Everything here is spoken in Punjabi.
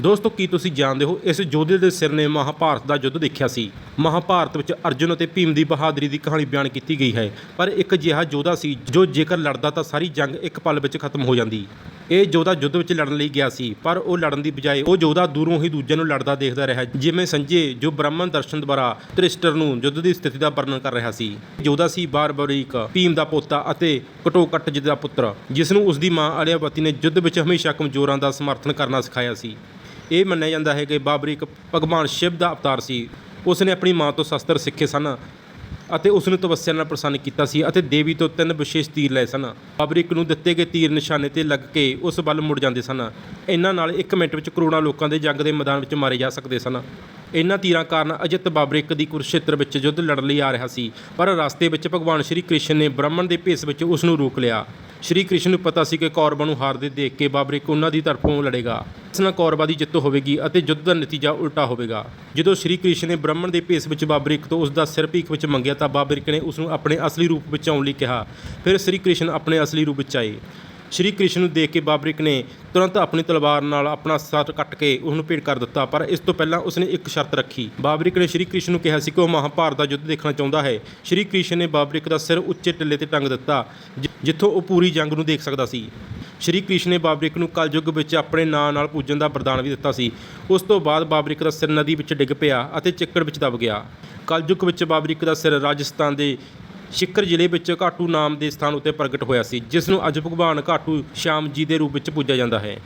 ਦੋਸਤੋ, ਕੀ ਤੁਸੀਂ ਜਾਣਦੇ ਹੋ ਇਸ ਯੋਧੇ ਦੇ ਸਿਰ ਨੇ ਮਹਾਭਾਰਤ ਦਾ ਯੁੱਧ ਦੇਖਿਆ ਸੀ? ਮਹਾਭਾਰਤ ਵਿੱਚ ਅਰਜੁਨ ਅਤੇ ਭੀਮ ਦੀ ਬਹਾਦਰੀ ਦੀ ਕਹਾਣੀ ਬਿਆਨ ਕੀਤੀ ਗਈ ਹੈ। ਪਰ ਇੱਕ ਅਜਿਹਾ ਯੋਧਾ ਸੀ, ਜੋ ਜੇਕਰ ਲੜਦਾ ਤਾਂ ਸਾਰੀ ਜੰਗ ਇੱਕ ਪਲ ਵਿੱਚ ਖਤਮ ਹੋ ਜਾਂਦੀ। ਇਹ ਯੋਧਾ ਯੁੱਧ ਵਿੱਚ ਲੜਨ ਲਈ ਗਿਆ ਸੀ, ਪਰ ਉਹ ਲੜਨ ਦੀ ਬਜਾਏ ਉਹ ਯੋਧਾ ਦੂਰੋਂ ਹੀ ਦੂਜਿਆਂ ਨੂੰ ਲੜਦਾ ਦੇਖਦਾ ਰਿਹਾ, ਜਿਵੇਂ ਸੰਜੇ, ਜੋ ਬ੍ਰਾਹਮਣ ਦਰਸ਼ਨ ਦੁਆਰਾ ਤ੍ਰਿਸ਼ਟਰ ਨੂੰ ਯੁੱਧ ਦੀ ਸਥਿਤੀ ਦਾ ਵਰਣਨ ਕਰ ਰਿਹਾ ਸੀ। ਯੋਧਾ ਸੀ ਬਾਰਬਰੀਕ, ਭੀਮ ਦਾ ਪੋਤਾ ਅਤੇ ਕਟੋਕਟ ਦਾ ਪੁੱਤਰ, ਜਿਸ ਨੂੰ ਉਸ ਦੀ ਮਾਂ ਆਲਿਆਵਤੀ ਨੇ ਯੁੱਧ ਵਿੱਚ ਹਮੇਸ਼ਾ ਕਮਜ਼ੋਰਾਂ ਦਾ ਸਮਰਥਨ ਕਰਨਾ ਸਿਖਾਇਆ ਸੀ। ਇਹ ਮੰਨਿਆ ਜਾਂਦਾ ਹੈ ਕਿ ਬਾਬਰ ਇੱਕ ਭਗਵਾਨ ਸ਼ਿਵ ਦਾ ਅਵਤਾਰ ਸੀ। ਉਸ ਨੇ ਆਪਣੀ ਮਾਂ ਤੋਂ ਸ਼ਸਤਰ ਸਿੱਖੇ ਸਨ ਅਤੇ ਉਸ ਨੂੰ ਤਪੱਸਿਆ ਨਾਲ ਪ੍ਰਸੰਨ ਕੀਤਾ ਸੀ ਅਤੇ ਦੇਵੀ ਤੋਂ ਤਿੰਨ ਵਿਸ਼ੇਸ਼ ਤੀਰ ਲਏ ਸਨ। ਬਾਬਰਿਕ ਨੂੰ ਦਿੱਤੇ ਗਏ ਤੀਰ ਨਿਸ਼ਾਨੇ ਤੇ ਲੱਗ ਕੇ ਉਸ ਵੱਲ ਮੁੜ ਜਾਂਦੇ ਸਨ। ਇਹਨਾਂ ਨਾਲ 1 ਮਿੰਟ ਵਿੱਚ ਕਰੋੜਾਂ ਲੋਕਾਂ ਦੇ ਜੰਗ ਦੇ ਮੈਦਾਨ ਵਿੱਚ ਮਾਰੇ ਜਾ ਸਕਦੇ ਸਨ। ਇਹਨਾਂ ਤੀਰਾਂ ਕਾਰਨ ਅਜਿੱਤ ਬਾਬਰਿਕ ਦੀ ਕੁਰਸ਼ੇਤਰ ਵਿੱਚ ਯੁੱਧ ਲੜਨ ਲਈ ਆ ਰਿਹਾ ਸੀ। ਪਰ ਰਸਤੇ ਵਿੱਚ ਭਗਵਾਨ ਸ਼੍ਰੀ ਕ੍ਰਿਸ਼ਨ ਨੇ ਬ੍ਰਾਹਮਣ ਦੇ ਭੇਸ ਵਿੱਚ ਉਸ ਨੂੰ ਰੋਕ ਲਿਆ। ਸ਼੍ਰੀ ਕ੍ਰਿਸ਼ਨ ਨੂੰ ਪਤਾ ਸੀ ਕਿ ਕੌਰਵਾਂ ਨੂੰ ਹਾਰਦੇ ਦੇਖ ਕੇ ਬਾਬਰਿਕ ਉਹਨਾਂ ਦੀ ਤਰਫੋਂ ਲੜੇਗਾ। ਇਸ ਨਾਲ ਕੌਰਵਾਂ ਦੀ ਜਿੱਤ ਹੋਵੇਗੀ ਅਤੇ ਯੁੱਧ ਦਾ ਨਤੀਜਾ ਉਲਟਾ ਹੋਵੇਗਾ। ਜਦੋਂ ਸ਼੍ਰੀ ਕ੍ਰਿਸ਼ਨ ਨੇ ਬ੍ਰਾਹਮਣ ਦੇ ਭੇਸ ਵਿੱਚ ਬਾਬਰਿਕ ਤੋਂ ਉਸ ਦਾ ਸਿਰ ਭੀਖ ਵਿੱਚ ਮੰਗਿਆ ਤਾਂ ਬਾਬਰਿਕ ਨੇ ਉਸ ਨੂੰ ਆਪਣੇ ਅਸਲੀ ਰੂਪ ਵਿੱਚ ਆਉਣ ਲਈ ਕਿਹਾ। ਫਿਰ ਸ਼੍ਰੀ ਕ੍ਰਿਸ਼ਨ ਆਪਣੇ ਅਸਲੀ ਰੂਪ ਵਿੱਚ ਆਏ। ਸ਼੍ਰੀ ਕ੍ਰਿਸ਼ਨ ਨੂੰ ਦੇਖ ਕੇ ਬਾਬਰਿਕ ਨੇ ਤੁਰੰਤ ਆਪਣੀ ਤਲਵਾਰ ਨਾਲ ਆਪਣਾ ਸਰ ਕੱਟ ਕੇ ਉਸ ਨੂੰ ਭੇਟ ਕਰ ਦਿੱਤਾ, ਪਰ ਇਸ ਤੋਂ ਪਹਿਲਾਂ ਉਸਨੇ ਇੱਕ ਸ਼ਰਤ ਰੱਖੀ। ਬਾਬਰਿਕ ਨੇ ਸ਼੍ਰੀ ਕ੍ਰਿਸ਼ਨ ਨੂੰ ਕਿਹਾ ਸੀ ਕਿ ਉਹ ਮਹਾਭਾਰਤ ਦਾ ਯੁੱਧ ਦੇਖਣਾ ਚਾਹੁੰਦਾ ਹੈ। ਸ਼੍ਰੀ ਕ੍ਰਿਸ਼ਨ ਨੇ ਬਾਬਰਿਕ ਦਾ ਸਿਰ ਉੱਚੇ ਟਿੱਲੇ ਤੇ ਟੰਗ ਦਿੱਤਾ ਜਿੱਥੋਂ ਉਹ ਪੂਰੀ ਜੰਗ ਨੂੰ ਦੇਖ ਸਕਦਾ ਸੀ। ਸ਼੍ਰੀ ਕ੍ਰਿਸ਼ਨ ਨੇ ਬਾਬਰਿਕ ਨੂੰ ਕਲਯੁੱਗ ਵਿੱਚ ਆਪਣੇ ਨਾਂ ਨਾਲ ਪੂਜਣ ਦਾ ਵਰਦਾਨ ਵੀ ਦਿੱਤਾ ਸੀ। ਉਸ ਤੋਂ ਬਾਅਦ ਬਾਬਰਿਕ ਦਾ ਸਿਰ ਨਦੀ ਵਿੱਚ ਡਿੱਗ ਪਿਆ ਅਤੇ ਚਿੱਕੜ ਵਿੱਚ ਦਬ ਗਿਆ। ਕਲਯੁੱਗ ਵਿੱਚ ਬਾਬਰਿਕ ਦਾ ਸਿਰ ਰਾਜਸਥਾਨ ਦੇ ਸ਼ਿਕਰ ਜ਼ਿਲ੍ਹੇ ਵਿੱਚ ਘਾਟੂ ਨਾਮ ਦੇ ਸਥਾਨ ਉੱਤੇ ਪ੍ਰਗਟ ਹੋਇਆ ਸੀ, ਜਿਸ ਨੂੰ ਅੱਜ ਭਗਵਾਨ ਘਾਟੂ ਸ਼ਾਮ ਜੀ ਦੇ ਰੂਪ ਵਿੱਚ ਪੂਜਿਆ ਜਾਂਦਾ ਹੈ।